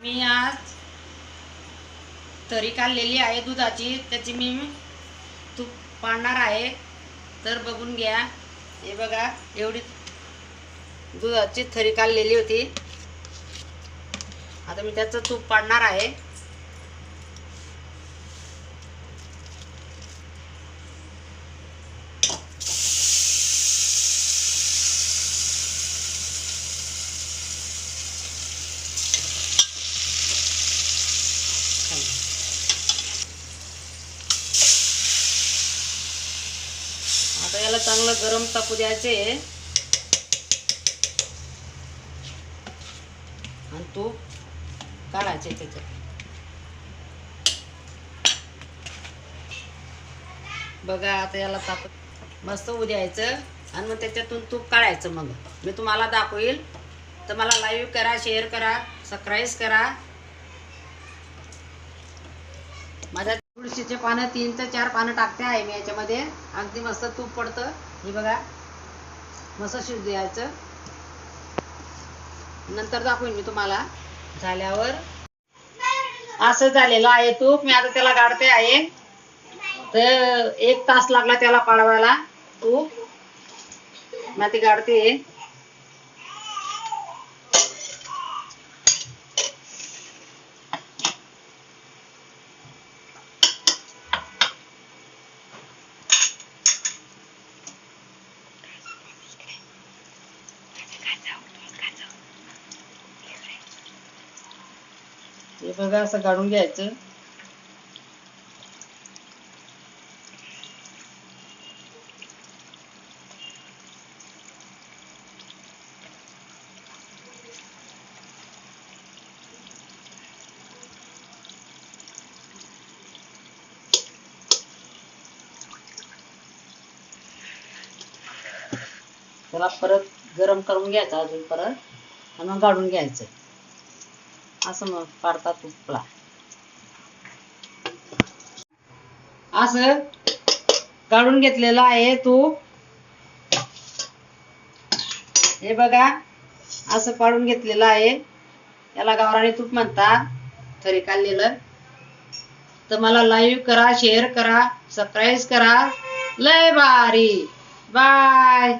मी आज तरी काढलेली आहे दुधाची त्याची मी तूप पाडणार आहे. तर बघून घ्या. हे बघा एवढी दुधाची थरी काढलेली होती. आता मी त्याचं तूप पाडणार आहे. याला चांगलं गरम तापू द्यायचे. आणि तूप काढायचे त्याच्यात. बघा आता याला ताप मस्त उद्यायचं. आणि मग त्याच्यातून तूप काढायचं मग. मी तुम्हाला दाखवेल. तर मला लाईव्ह करा शेअर करा सबस्क्राईब करा. माझ्या तुळशीचे पानं तीन ते चार पानं टाकते आहे मी याच्यामध्ये. अगदी मस्त तूप पडतं. हे बघा. मस्त शिजू द्यायचं. नंतर दाखवेन मी तुम्हाला. झाल्यावर असं झालेलं आहे तूप. मी आता त्याला गाडते आहे. तर एक तास लागला त्याला पाडवायला. तूप. मी ती गाडते. हे बघा असं काढून घ्यायचं. त्याला परत गरम करून घ्यायचं अजून परत आणि मग काढून घ्यायचं. असं मग तुपला असं काढून घेतलेलं आहे तूप हे बघा असं काढून घेतलेलं आहे. याला गावरानी तूप म्हणतात. तरी काढलेलं. तर मला लाईव्ह करा शेअर करा सबस्क्राईब करा. लय भारी. बाय